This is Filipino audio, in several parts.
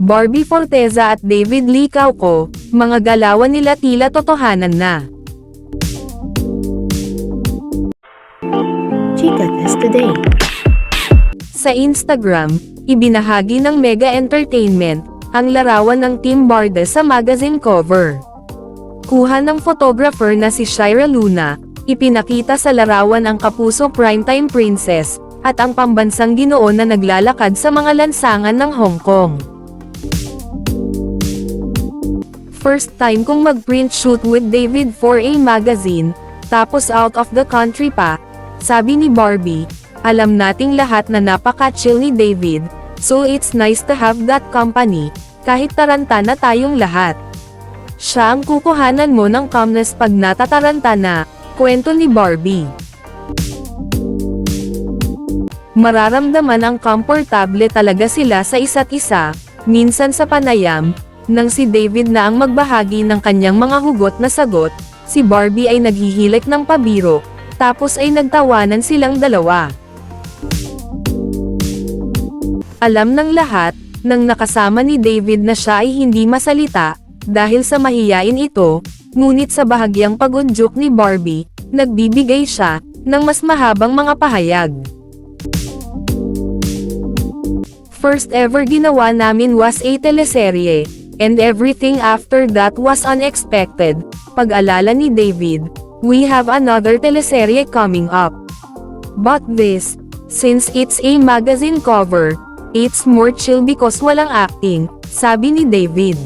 Barbie Forteza at David Lee Cauco, mga galawan nila tila totohanan na. Chica Test Today. Sa Instagram, ibinahagi ng Mega Entertainment, ang larawan ng Team Barda sa magazine cover. Kuha ng photographer na si Shira Luna, ipinakita sa larawan ang kapuso primetime princess, at ang pambansang ginoo na naglalakad sa mga lansangan ng Hong Kong. First time kong mag-print shoot with David for a magazine, tapos out of the country pa, sabi ni Barbie, alam nating lahat na napaka-chill ni David, so it's nice to have that company, kahit taranta na tayong lahat. Siya ang kukuhanan mo ng calmness pag natataranta na, kwento ni Barbie. Mararamdaman ang komportable talaga sila sa isa't isa, minsan sa panayam, nang si David na ang magbahagi ng kanyang mga hugot na sagot, si Barbie ay naghihilik ng pabiro, tapos ay nagtawanan silang dalawa. Alam ng lahat, nang nakasama ni David na siya ay hindi masalita, dahil sa mahiyain ito, ngunit sa bahagyang pagunjok ni Barbie, nagbibigay siya, ng mas mahabang mga pahayag. First ever ginawa namin was a teleserye, and everything after that was unexpected. Pag-alala ni David, we have another teleserye coming up. But this, since it's a magazine cover, it's more chill because walang acting, sabi ni David.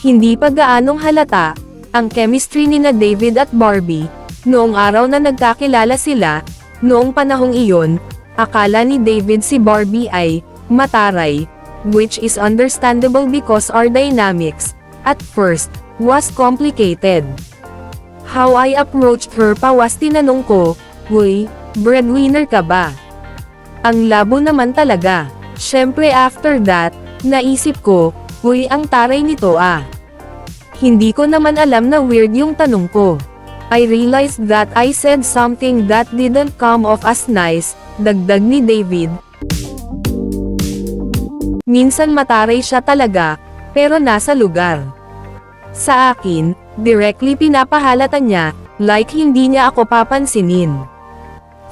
Hindi pa gaanong halata, ang chemistry ni na David at Barbie, noong araw na nagkakilala sila, noong panahong iyon, akala ni David si Barbie ay, mataray, which is understandable because our dynamics, at first, was complicated. How I approached her pa was tinanong ko, Uy, breadwinner ka ba? Ang labo naman talaga. Syempre after that, naisip ko, uy ang taray nito ah. Hindi ko naman alam na weird yung tanong ko. I realized that I said something that didn't come off as nice, dagdag ni David. Minsan mataray siya talaga, pero nasa lugar. Sa akin, directly pinapahalata niya, like hindi niya ako papansinin.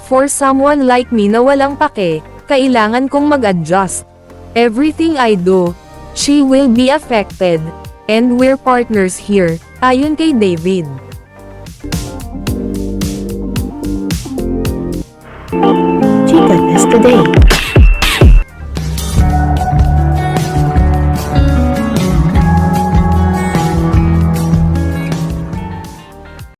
For someone like me na walang pake, kailangan kong mag-adjust. Everything I do, she will be affected. And we're partners here, ayon kay David. Chica Test Today.